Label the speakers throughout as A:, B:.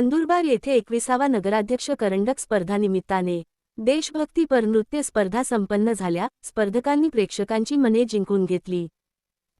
A: नंदुरबार येथे एकविसावा नगराध्यक्ष करंडक स्पर्धानिमित्ताने देशभक्तीपर नृत्य स्पर्धा संपन्न झाल्या. स्पर्धकांनी प्रेक्षकांची मने जिंकून घेतली.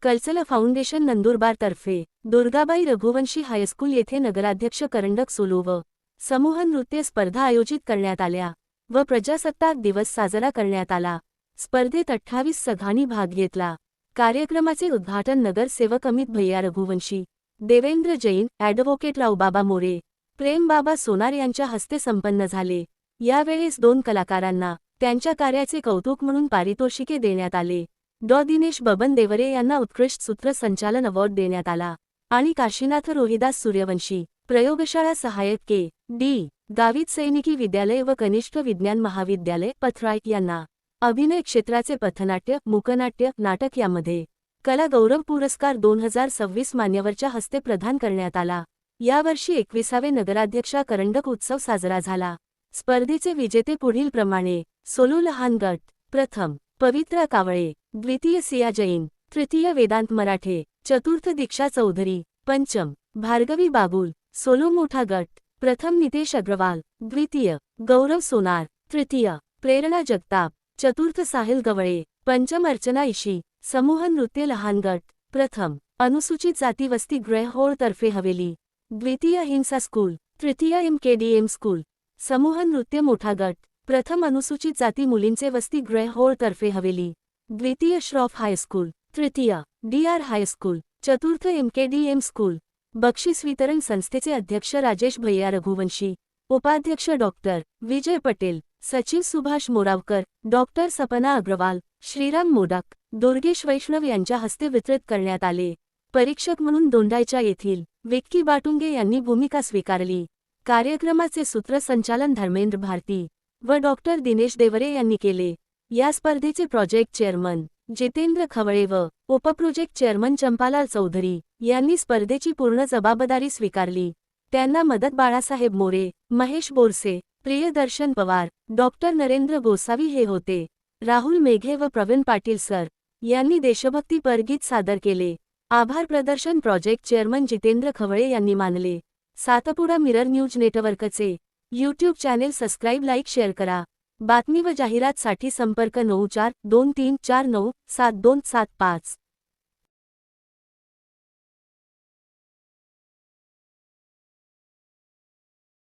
A: कल्चल फाउंडेशन नंदुरबारतर्फे दुर्गाबाई रघुवंशी हायस्कूल येथे नगराध्यक्ष करंडक सुलू व समूह नृत्य स्पर्धा आयोजित करण्यात आल्या व प्रजासत्ताक दिवस साजरा करण्यात आला. स्पर्धेत अठ्ठावीस सघांनी भाग घेतला. कार्यक्रमाचे उद्घाटन नगरसेवक अमित भैया रघुवंशी देवेंद्र जैन ॲडव्होकेट रावबाबा मोरे प्रेमबाबा सोनार यांच्या हस्ते संपन्न झाले. यावेळेस दोन कलाकारांना त्यांच्या कार्याचे कौतुक म्हणून पारितोषिके देण्यात आले. डॉ. दिनेश बबन देवरे यांना उत्कृष्ट सूत्रसंचालन अवॉर्ड देण्यात आला आणि काशीनाथ रोहिदास सूर्यवंशी प्रयोगशाळा सहायक के. डी. गावित सैनिकी विद्यालय व कनिष्ठ विज्ञान महाविद्यालय पथराईक यांना अभिनय क्षेत्राचे पथनाट्य मूकनाट्य नाटक यामध्ये कला गौरव पुरस्कार दोन हजार सव्वीस मान्यवरच्या हस्ते प्रदान करण्यात आला. यावर्षी एकविसावे नगराध्यक्षा करंडक उत्सव साजरा झाला. स्पर्धेचे विजेते पुढीलप्रमाणे सोलू लहान गट प्रथम पवित्रा कावळे द्वितीय सिया जैन तृतीय वेदांत मराठे चतुर्थ दीक्षा चौधरी पंचम भार्गवी बाबुल सोलू मोठा गट प्रथम नितेश अग्रवाल द्वितीय गौरव सोनार तृतीय प्रेरणा जगताप चतुर्थ साहिल गवळे पंचम अर्चना इशी समूह नृत्य लहान गट प्रथम अनुसूचित जाती वस्ती ग्रह तर्फे हवेली. द्वितीय हिंसा स्कूल तृतीय M K D M school. समूह नृत्य मोठा गट. प्रथम अनुसूचित जाती मुलींचे वस्ती ग्रह तर्फे हवेली. द्वितीय श्रॉफ हायस्कूल तृतीय डी आर हायस्कूल चतुर्थ M K D M school. बक्षीस वितरण संस्थेचे अध्यक्ष राजेश भैया रघुवंशी. उपाध्यक्ष डॉक्टर विजय पटेल सचिव सुभाष मोरावकर डॉक्टर सपना अग्रवाल श्रीराम मोडक दुर्गेश वैष्णव यांच्या हस्ते वितरित करण्यात आले. परीक्षक म्हणून दोंडायच्या येथील विक्की बाटुंगे यांनी भूमिका स्वीकारली. कार्यक्रमाचे सूत्रसंचालन धर्मेंद्र भारती व डॉक्टर दिनेश देवरे यांनी केले. या स्पर्धेचे प्रोजेक्ट चेअरमन जितेंद्र खवळे व उपप्रोजेक्ट चेअरमन चंपालाल चौधरी यांनी स्पर्धेची पूर्ण जबाबदारी स्वीकारली. त्यांना मदत बाळासाहेब मोरे महेश बोरसे प्रियदर्शन पवार डॉक्टर नरेंद्र गोसावी हे होते. राहुल मेघे व प्रवीण पाटील सर यांनी देशभक्तीपर गीत सादर केले. आभार प्रदर्शन प्रोजेक्ट चेअरमन जितेंद्र खवळे यांनी मानले. सातपुडा मिरर न्यूज नेटवर्कचे YouTube channel subscribe like share करा. बातमी व जाहिरातसाठी संपर्क नऊ चार दोन तीन चार नऊ सात दोन सात पाच.